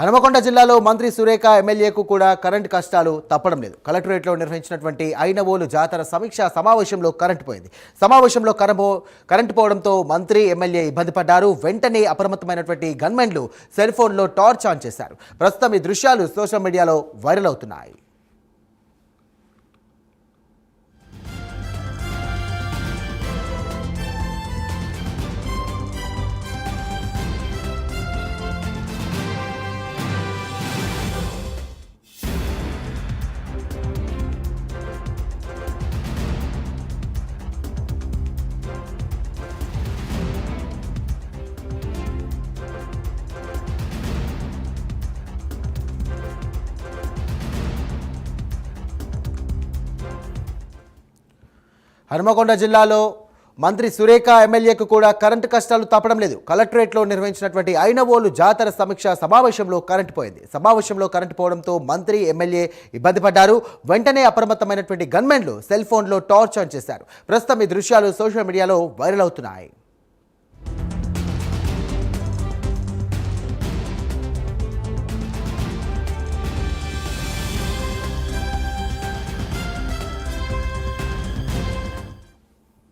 హనుమకొండ జిల్లాలో మంత్రి సురేఖ ఎమ్మెల్యేకు కూడా కరెంటు కష్టాలు తప్పడం లేదు. కలెక్టరేట్లో నిర్వహించినటువంటి ఐనవోలు జాతర సమీక్ష సమావేశంలో కరెంటు పోయింది. సమావేశంలో కరెంటు కరెంటు పోవడంతో మంత్రి ఎమ్మెల్యే ఇబ్బంది పడ్డారు. వెంటనే అప్రమత్తమైనటువంటి గన్మెన్లు సెల్ ఫోన్లో టార్చ్ ఆన్ చేశారు. ప్రస్తుతం ఈ దృశ్యాలు సోషల్ మీడియాలో వైరల్ అవుతున్నాయి. హనుమకొండ జిల్లాలో మంత్రి సురేఖ ఎమ్మెల్యేకు కూడా కరెంటు కష్టాలు తప్పడం లేదు. కలెక్టరేట్లో నిర్వహించినటువంటి ఐనవోలు జాతర సమీక్ష సమావేశంలో కరెంటు పోయింది. సమావేశంలో కరెంటు పోవడంతో మంత్రి ఎమ్మెల్యే ఇబ్బంది పడ్డారు. వెంటనే అప్రమత్తమైనటువంటి గన్మెన్లు సెల్ ఫోన్లో టార్చ్ ఆన్ చేశారు. ప్రస్తుతం ఈ దృశ్యాలు సోషల్ మీడియాలో వైరల్ అవుతున్నాయి.